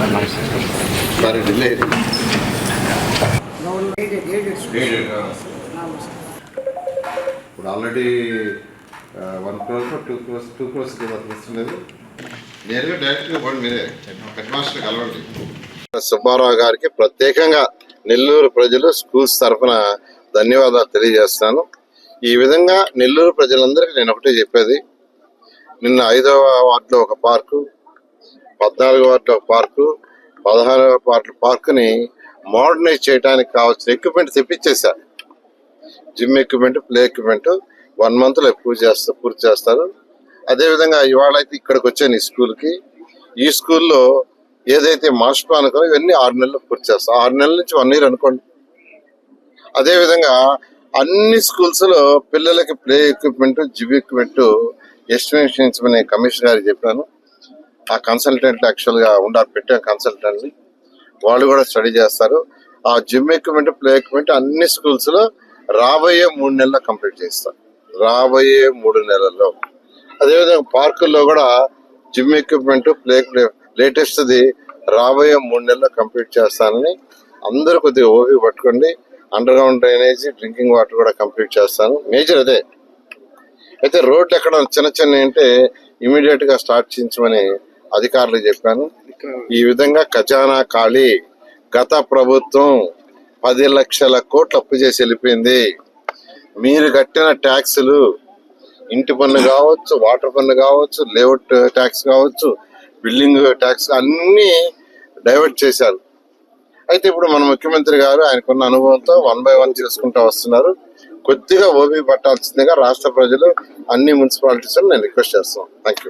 Sorry delay ఇప్పుడు already one crores two crores two crores వస్తుంది నేరుగా డైరెక్ట్గా పోండి మీరే. హెడ్ మాస్టర్ కలవండి. సుబ్బారావు గారికి ప్రత్యేకంగా నెల్లూరు ప్రజలు స్కూల్స్ తరఫున ధన్యవాదాలు తెలియజేస్తాను ఈ విధంగా నెల్లూరు ప్రజలందరికీ నేను ఒకటే చెప్పేది. నిన్న ఐదవ వార్డులో ఒక పార్కు పద్నాలుగో వార్డులో పార్కు పదహారవ వార్డు పార్కుని మోడర్నైజ్ చేయడానికి కావాల్సిన equipment తెప్పించేశారు. Gym equipment play equipment one మంత్లో పూర్తి చేస్తారు పూర్తి చేస్తారు. అదేవిధంగా ఇవాళ అయితే ఇక్కడికి వచ్చాను ఈ స్కూల్కి. ఈ స్కూల్లో ఏదైతే మాస్టర్ ప్లాన్ అనుకున్నా ఇవన్నీ ఆరు నెలలు పూర్తి చేస్తాం. ఆరు నెలల నుంచి వన్ ఇయర్ అనుకోండి. అదేవిధంగా అన్ని స్కూల్స్లో పిల్లలకి play equipment gym equipment estimation నేను కమిషనర్ గారికి చెప్పాను ఆ కన్సల్టెంట్ యాక్చువల్గా ఉండాలి పెట్టాం కన్సల్టెంట్ని వాళ్ళు కూడా స్టడీ చేస్తారు. ఆ జిమ్ ఎక్విప్మెంట్ ప్లే ఎక్విప్మెంట్ అన్ని స్కూల్స్లో రాబోయే మూడు నెలల్లో కంప్లీట్ చేస్తాం రాబోయే మూడు నెలల్లో. అదేవిధంగా పార్కుల్లో కూడా జిమ్ ఎక్విప్మెంట్ ప్లే లేటెస్ట్ది రాబోయే మూడు నెలల్లో కంప్లీట్ చేస్తానని అందరూ కొద్దిగా ఓపి పట్టుకోండి. Under ground drainage drinking water కూడా కంప్లీట్ చేస్తాను. మేజర్ అదే. అయితే రోడ్లు ఎక్కడ చిన్న చిన్న అంటే ఇమీడియట్గా స్టార్ట్ చేయించమని అధికారులకు చెప్పాను. ఈ విధంగా ఖజానా ఖాళీ. గత ప్రభుత్వం పది లక్షల కోట్లు అప్పు చేసి వెళ్ళిపోయింది. మీరు కట్టిన ట్యాక్సులు ఇంటి పన్ను కావచ్చు వాటర్ పన్ను కావచ్చు లేఅవుట్ ట్యాక్స్ కావచ్చు బిల్డింగ్ ట్యాక్స్ అన్ని డైవర్ట్ చేశారు. అయితే ఇప్పుడు మన ముఖ్యమంత్రి గారు ఆయనకున్న అనుభవంతో వన్ బై వన్ చేసుకుంటూ వస్తున్నారు. కొద్దిగా ఓపి పట్టాల్సిందిగా రాష్ట్ర ప్రజలు అన్ని మున్సిపాలిటీస్ నేను రిక్వెస్ట్ చేస్తాను థ్యాంక్